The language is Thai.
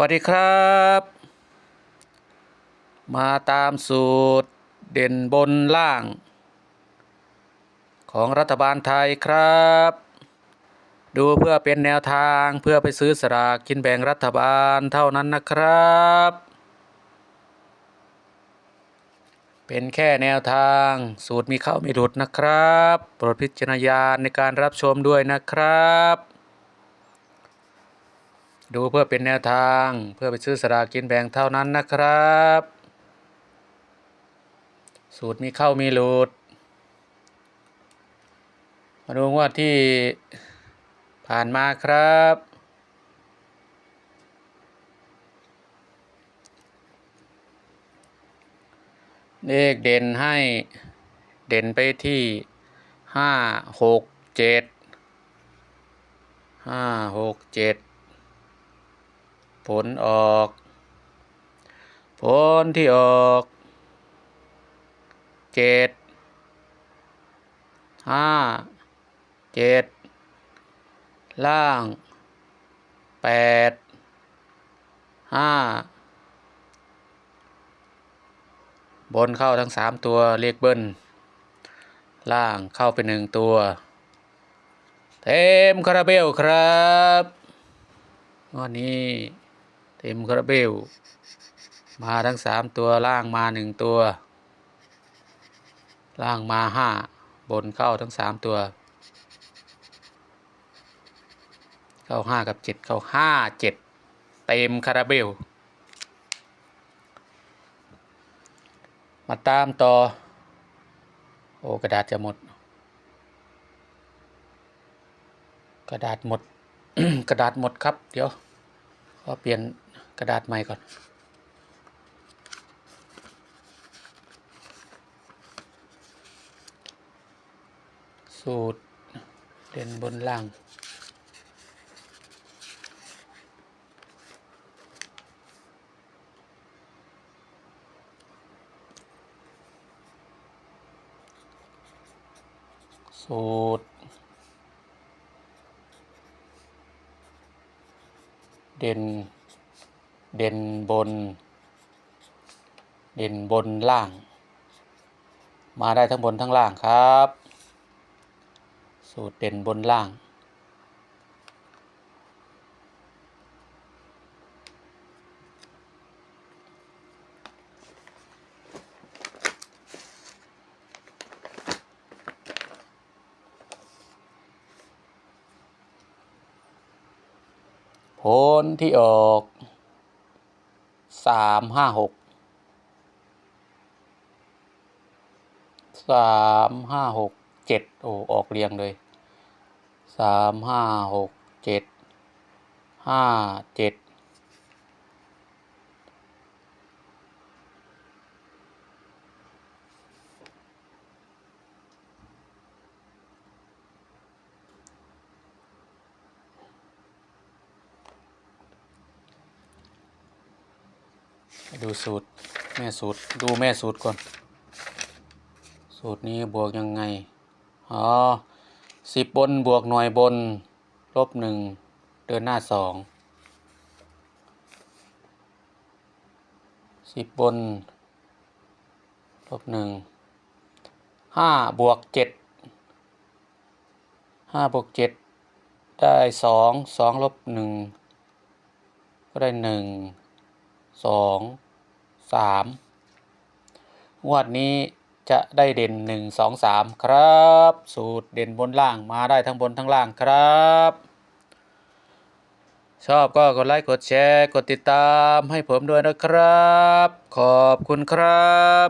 วัสดีครับ มาตามสูตรเด่นบนล่าง ของรัฐบาลไทยครับ ดูเพื่อเป็นแนวทางเพื่อไปซื้อสลากกินแบ่งรัฐบาลเท่านั้นนะครับ เป็นแค่แนวทางสูตรมีเข้าม่หลุดนะครับ โปรดพิจารณญาณในการรับชมด้วยนะครับ ดูเพื่อเป็นแนวทางเพื่อไปซื้อสลากกินแบ่งเท่านั้นนะครับ สูตรมีเข้ามีหลุด มาดูว่าที่ผ่านมาครับ เลขเด่นให้เด่นไปที่ห้าหกเจ็ดห้าหกเจ็ด ผลออก ผลที่ออกเจ็ดห้าเจ็ดล่างแปดห้าบนเข้าทั้งสามตัวเลขเบิ้ลล่างเข้าไปหนึ่งตัว เต็มคาราเบลครับ วันนี้ เต็มคาราเบล มาทั้งสามตัวล่างมาหนึ่งตัว ล่างมาห้าบนเข้าทั้งสามตัว เข้าห้ากับเจ็ดเข้าห้าเจ็ดเต็มคาราเบล มาตามต่อ โอ้ กระดาษจะหมด กระดาษหมด กระดาษหมดครับ เดี๋ยวขอเปลี่ยน กระดาษใหม่ก่อน สูตร เด่นบนล่าง สูตร เด่น เด่นบน เด่นบนล่าง มาได้ทั้งบนทั้งล่างครับ สูตรเด่นบนล่างผลที่ออก สามห้าหกสามห้าหกเจ็ดโอ้ออกเรียงเลยสามห้าหกเจ็ดห้าเจ็ด ดูสูตรแม่สูตรดูแม่สูตรก่อน สูตรนี้บวกยังไง อ๋อสิบบนบวกหน่วยบน ลบหนึ่งเดินหน้าสองสิบบน ลบหนึ่งห้าบวกเจ็ดห้าบวกเจ็ดได้สองสองลบหนึ่งก็ได้หนึ่งสอง สามงวดนี้จะได้เด่นหนึ่งสองสามครับ สูตรเด่นบนล่างมาได้ทั้งบนทั้งล่างครับ ชอบก็กดไลค์กดแชร์ กดติดตามให้ผมด้วยนะครับ ขอบคุณครับ